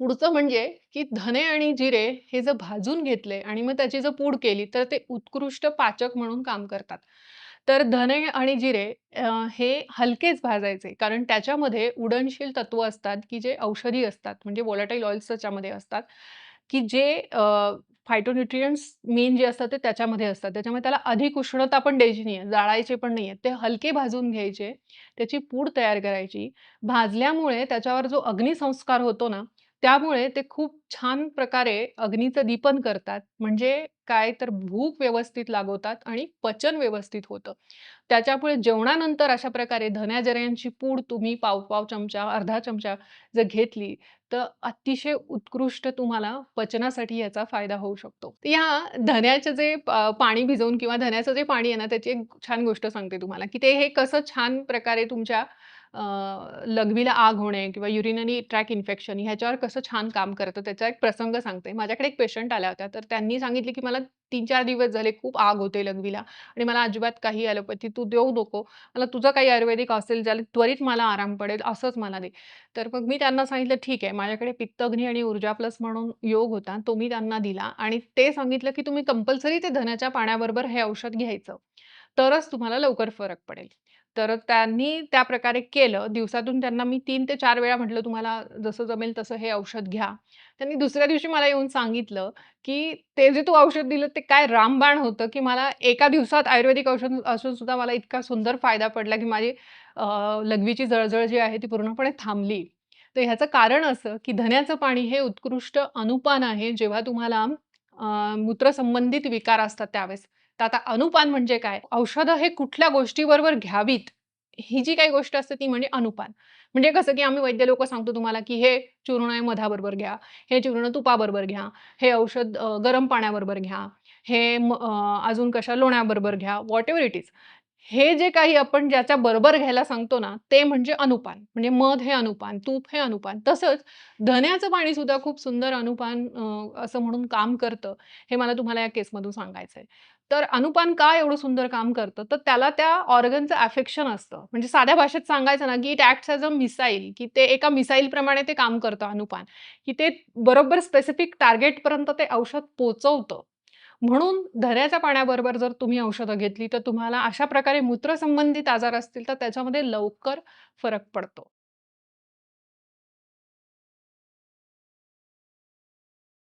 पुढचं म्हणजे की धने आणि जिरे हे जर भाजून घेतले आणि मग त्याची जर पूड केली तर ते उत्कृष्ट पाचक म्हणून काम करतात. तर धने आणि जिरे हे हलकेच भाजायचे कारण त्याच्यामध्ये उडनशील तत्व असतात, की जे औषधी असतात म्हणजे व्होलॅटाइल ऑइल्स त्याच्यामध्ये असतात, की जे अ, मेन जे असतात ते त्याच्यामध्ये असतात. त्याच्यामुळे त्याला अधिक उष्णता पण द्यायची नाही आहे जाळायचे पण नाहीये. ते हलके भाजून घ्यायचे, त्याची पूड तयार करायची. भाजल्यामुळे त्याच्यावर जो अग्निसंस्कार होतो ना, त्यामुळे ते खूप छान प्रकारे अग्नीचं दीपन करतात. म्हणजे काय तर भूक व्यवस्थित लागवतात आणि पचन व्यवस्थित होतं. त्याच्यामुळे जेवणानंतर अशा प्रकारे धन्याजऱ्यांची पूड तुम्ही पाव-पाव चमचा, अर्धा चमचा जर घेतली, तर अतिशय उत्कृष्ट तुम्हाला पचनासाठी याचा फायदा होऊ शकतो. या धन्याचं जे पाणी भिजवून किंवा धन्याचं जे पाणी आहे ना, त्याची एक छान गोष्ट सांगते तुम्हाला, की ते हे कसं छान प्रकारे तुमच्या लघवीला आग होणे किंवा युरिनरी ट्रॅक इन्फेक्शन ह्याच्यावर कसं छान काम करतं त्याचा एक प्रसंग सांगते. माझ्याकडे एक पेशंट आल्या होत्या. तर त्यांनी सांगितले, की मला 3-4 दिवस झाले खूप आग होते लघवीला आणि मला अजिबात काही ॲलोपॅथी तू देऊ नको. मला तुझं काही आयुर्वेदिक असेल ज्याला त्वरित मला आराम पडेल असंच मला दे. तर मग मी त्यांना सांगितलं, "ठीक आहे." माझ्याकडे पित्तग्नी आणि ऊर्जा प्लस म्हणून योग होता. तो मी त्यांना दिला आणि ते सांगितलं, की तुम्ही कंपल्सरी ते धनाच्या पाण्याबरोबर हे औषध घ्यायचं. तरच तुम्हाला लवकर फरक पडेल. तर त्यांनी त्या प्रकारे केलं. दिवसातून त्यांना मी तीन ते चार वेळा म्हटलं, "तुम्हाला जसं जमेल तसं हे औषध घ्या." त्यांनी दुसऱ्या दिवशी मला येऊन सांगितलं, की "ते जे तू औषध दिलं ते काय रामबाण होतं, की मला एका दिवसात आयुर्वेदिक औषध असून सुद्धा मला इतका सुंदर फायदा पडला, की माझी लघवीची जळजळ जी आहे ती पूर्णपणे थांबली." तर ह्याचं कारण असं, की धन्याचं पाणी हे उत्कृष्ट अनुपान आहे. जेव्हा तुम्हाला मूत्रसंबंधित विकार असतात त्यावेळेस. तर आता अनुपान म्हणजे काय? औषधं हे कुठल्या गोष्टीबरोबर घ्यावीत, ही जी काही गोष्ट असते ती म्हणजे अनुपान. म्हणजे कसं, की आम्ही वैद्य लोक सांगतो तुम्हाला, की हे चूर्ण आहे मधाबरोबर घ्या, हे चूर्ण तुपाबरोबर घ्या, हे औषध गरम पाण्याबरोबर घ्या, हे अजून कशा लोण्याबरोबर घ्या, व्हॉटएव्हर इट इज. हे जे काही आपण ज्याच्या बरोबर घ्यायला सांगतो ना, ते म्हणजे अनुपान. म्हणजे मध हे अनुपान, तूप हे अनुपान. तसंच धन्याचं पाणी सुद्धा खूप सुंदर अनुपान असं म्हणून काम करतं. हे मला तुम्हाला या केसमधून सांगायचंय. तर अनुपान का एवढं सुंदर काम करतं? तर त्याला त्या ऑर्गनचं अफेक्शन असतं. म्हणजे साध्या भाषेत सांगायचं ना, की it acts as a missile, की ते एका मिसाईलप्रमाणे ते काम करतं अनुपान, की ते बरोबर स्पेसिफिक टार्गेटपर्यंत ते औषध पोचवतं म्हणून धऱ्याच्या पाण्याबरोबर जर तुम्ही औषधं घेतली, तर तुम्हाला अशा प्रकारे मूत्रसंबंधित आजार असतील, तर त्याच्यामध्ये लवकर फरक पडतो.